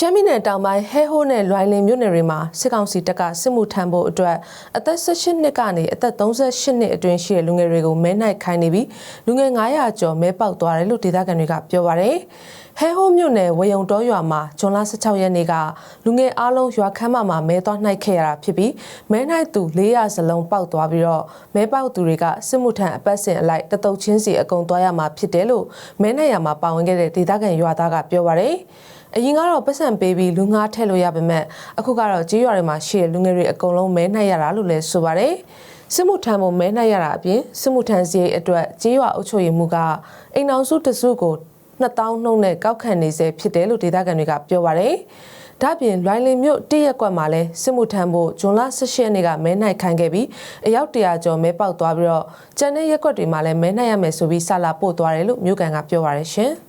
ရှမ်းပြည်နယ်တောင်ပိုင်းဟဲဟိုးနဲ့လွိုင်လင်မြို့နယ်တွေမှာစစ်ကောင်စီတပ်ကစစ်မှုထမ်းဖို့အတွက်အသက်18နှစ်ကနေအသက်38နှစ်အတွင်းရှိတဲ့လူငယ်တွေကိုမဲနှိုက်ခိုင်းနေပြီးလူငယ်900ကျော်မဲပေါက်သွားတယ်လို့ဒေသခံတွေကပြောပါရယ်ဟဲဟိုးမြို့နယ်ဝယုံတော်ရွာမှာဇွန်လ16ရက်နေ့ကလူငယ်အားလုံးရွာခမ်းမမှာမဲသွားနှိုက်ခဲ့ရတာဖြစ်ပြီးမဲနှိုက်သူ400စလုံးပေါက်သွားပြီးတော့မဲပေါက်သူတွေကစစ်မှုထမ်းအပတ်စဉ်အလိုက်တတုတ်ချင်းစီအကုန်သွားရမှာဖြစ်တယ်လို့မဲနှိုက်ရမှာပါဝင်ခဲ့တဲ့ဒေသခံရွာသားကပြောပါရယ် အရင်ကတော့ပတ်စံပေးပြီးလူငါးထည့်လို့ရပါမဲ့အခုကတော့ကြေးရွာတွေမှာရှိတဲ့လူငယ်တွေအကုန်လုံးမဲနှိုက်ရတာလို့လည်းဆိုပါတယ်စစ်မှုထမ်းဖို့မဲနှိုက်ရတာအပြင်စစ်မှုထမ်းစရိတ်အတွက်ကြေးရွာအုပ်ချုပ်ရေးမှုကအိမ်အောင်စုတစုကို2000နှုန်းနဲ့ကောက်ခံနေစေဖြစ်တယ်လို့ဒေသခံတွေကပြောပါတယ်ဒါ့အပြင်လွိုင်းလင်မြို့တရက်ကွက်မှာလဲစစ်မှုထမ်းဖို့ဂျွန်လ18ရက်နေ့ကမဲနှိုက်ခိုင်းခဲ့ပြီးအယောက်100ကျော်မဲပေါက်သွားပြီးတော့ကျန်တဲ့ရက်ကွက်တွေမှာလဲမဲနှိုက်ရမယ်ဆိုပြီးဆလာပို့သွားတယ်လို့မြို့ကန်ကပြောပါရရှင်။